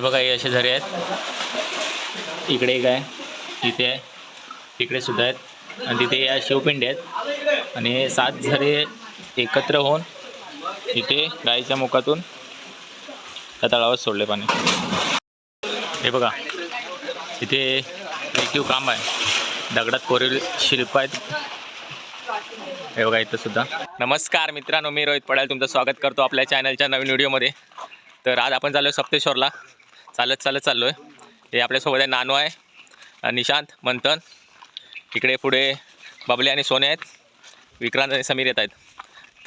हे बघा हे असे झरे आहेत. इकडे एक आहे इथे आहे तिकडे सुद्धा आहेत. आणि तिथे या शिवपिंडी आहेत. आणि हे सात झरे एकत्र होऊन इथे गाईच्या मुखातून त्या तळावर सोडले पाणी. हे बघा इथे रेखीव काम आहे. दगडात कोरीव शिल्प आहेत. हे बघा इथं सुद्धा. नमस्कार मित्रांनो मी रोहित पडाल. तुमचं स्वागत करतो आपल्या चॅनलच्या नवीन व्हिडिओमध्ये तर आज आपण चाललो आहे सप्तेश्वरला. चालत चालत चाललो आहे हे आपल्यासोबत आहे नानू आहे निशांत मंथन. इकडे पुढे बबले आणि सोने आहेत. विक्रांत आणि समीर येत आहेत.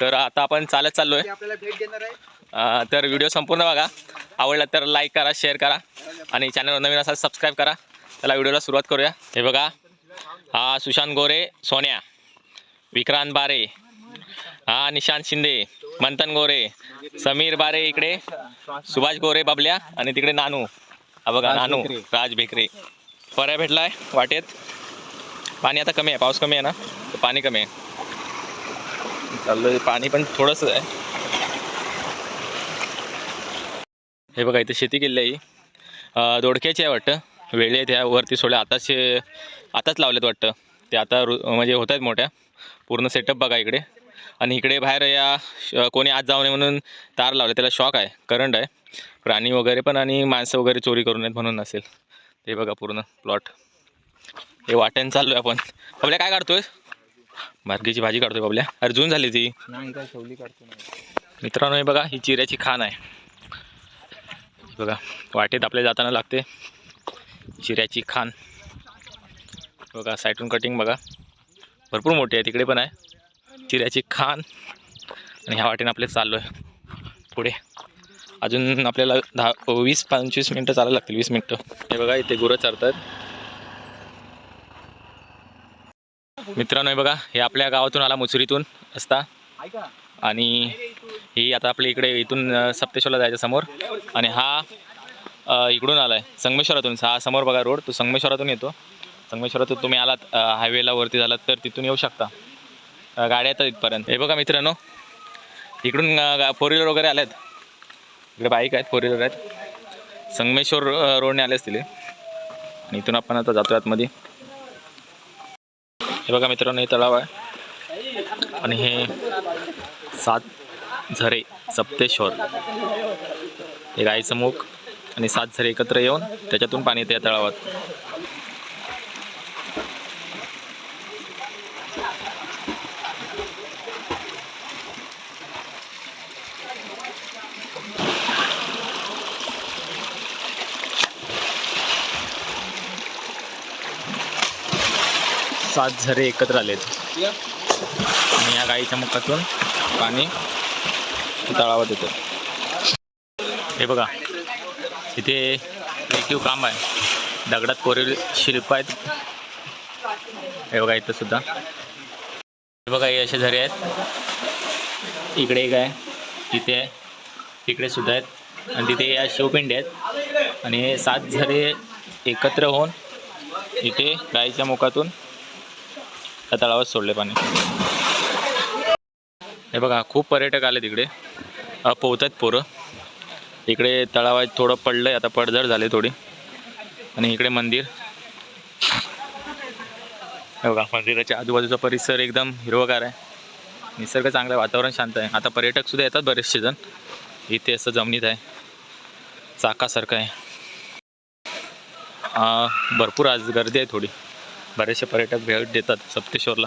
तर आता आपण चालत चाललो आहे. तर व्हिडिओ संपूर्ण बघा. आवडला तर लाईक करा शेअर करा. आणि चॅनलवर नवीन असाल सबस्क्राईब करा. त्याला व्हिडिओला सुरुवात करूया. हे बघा. हा सुशांत गोरे सोन्या. विक्रांत बारे. हा निशांत शिंदे मंथन गोरे समीर बारे इकडे सुभाष गोरे बाबल्या आणि तिकडे नानू. हा बघा नानू. राज भेकरे. पर्या भेटलाय वाटेत. पाणी आता कमी आहे पाऊस कमी आहे ना? तर पाणी कमी आहे. चाललं पाणी पण थोडंसं आहे. हे बघा इथे शेती केलेली आहे ही. दोडक्याची आहे वाटतं. वेळे आहेत ह्या वरती सोडल्या. आताच आताच लावलेत वाटतं. ते आता रु म्हणजे होत आहेत मोठ्या. पूर्ण सेटअप बघा इकडे. आणि इकडे बाहेर या कोणी आत जाऊ नये म्हणून तार लावले. त्याला शॉक आहे. करंट आहे. प्राणी वगैरे पण आणि माणसं वगैरे चोरी करू नयेत म्हणून नसेल ते बघा पूर्ण प्लॉट हे वाट्यानं चाललो आहे आपण. बबल्या काय काढतोय? मार्गीची भाजी काढतोय बबल्या. अरे जून झाली ती. मित्रांनो हे बघा ही चिऱ्याची खाण आहे. बघा वाटेत आपल्या जाताना लागते. चिऱ्याची खाण. बघा साईटून कटिंग बघा. भरपूर मोठी आहे तिकडे पण आहे. चिऱ्याची खाण. आणि ह्या वाटेनं आपले चाललो आहे पुढे. अजून आपल्याला दहा वीस पंचवीस मिनटं चालायला लागतील वीस मिनटं. हे बघा इथे गुरं चारतात मित्रांनो हे बघा हे आपल्या गावातून आला मुसरीतून असता आणि ही आता आपल्या इकडे इथून सप्तेश्वरला जायचं समोर. आणि हा इकडून आला आहे संगमेश्वरातून. हा समोर बघा रोड तो संगमेश्वरातून येतो. संगमेश्वरातून तुम्ही आलात हायवेला वरती झालात तर तिथून येऊ शकता. गाड्या येतात इथपर्यंत. हे बघा मित्रांनो इकडून फोर व्हीलर वगैरे आल्यात इकडे बाईक आहेत फोर व्हीलर आहेत. संगमेश्वर रोडने आले असतील आणि इथून आपण आता जातो आतमध्ये. हे बघा मित्रांनो हे तलाव आहे. आणि हे सात झरे सप्तेश्वर. हे गाईचं मुख आणि सात झरे एकत्र येऊन त्याच्यातून पाणी येते या तळावात सात झरे एकत्र आलेत. आणि या गाईच्या मुखातून पाणी तळावात येतं. हे बघा इथे रेखीव काम आहे. दगडात कोरीव शिल्प आहेत. हे बघा इथं सुद्धा. हे बघा हे असे झरे आहेत. इकडे एक आहे तिथे आहे तिकडे सुद्धा आहेत. आणि तिथे या शिवपिंडी आहेत. आणि हे सात झरे एकत्र होऊन इथे गाईच्या मुखातून त्या तळावर सोडले पाणी. हे बघा खूप पर्यटक आले तिकडे पोहत आहेत पोरं. इकडे तळावात थोडं पडलं आहे आता पडझड झाले थोडी. आणि इकडे मंदिर. हे बघा मंदिराच्या आजूबाजूचा परिसर एकदम हिरवगार आहे. निसर्ग चांगलं आहे वातावरण शांत आहे. आता पर्यटक सुद्धा येतात बरेचसे जण. इथे असं जमिनीत आहे. चाकासारखं आहे. भरपूर आज गर्दी आहे थोडी. बरेचसे पर्यटक भेट देतात सप्तेश्वरला.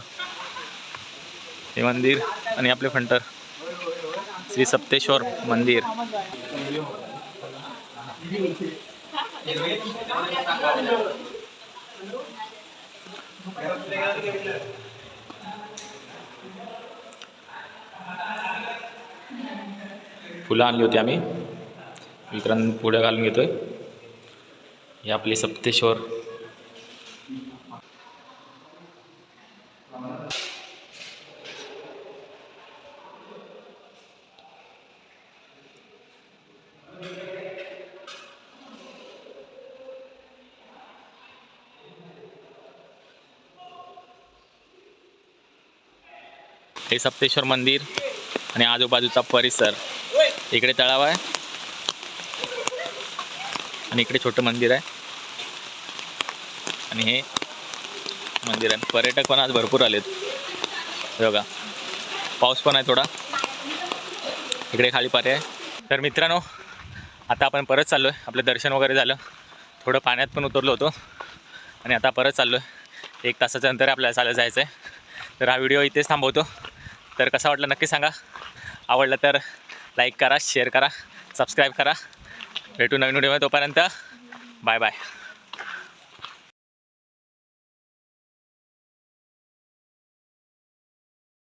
हे मंदिर आणि आपले फंटर श्री सप्तेश्वर मंदिर. फुलं आणली होती आम्ही. विक्रांत पुढे घालून घेतोय. ही आपली सप्तेश्वर हे सप्तेश्वर मंदिर आणि आजूबाजूचा परिसर. इकडे तळाव आहे. आणि इकडे छोटं मंदिर आहे. आणि हे मंदिर आहे. पर्यटक पण आज भरपूर आलेत. बघा. पाऊस पण आहे थोडा. इकडे खाली पारे आहे. तर मित्रांनो आता आपण परत चाललो आहे आपलं दर्शन वगैरे झालं. थोडं पाण्यात पण उतरलो होतो. आणि आता परत चाललो आहे एक तासाच्या नंतर आपल्याला चालत जायचं आहे तर हा व्हिडिओ इथेच थांबवतो. तर कसा वाटला नक्की सांगा. आवडलं तर लाईक करा शेअर करा सबस्क्राईब करा. भेटू नवीन व्हिडिओमध्ये तोपर्यंत बाय बाय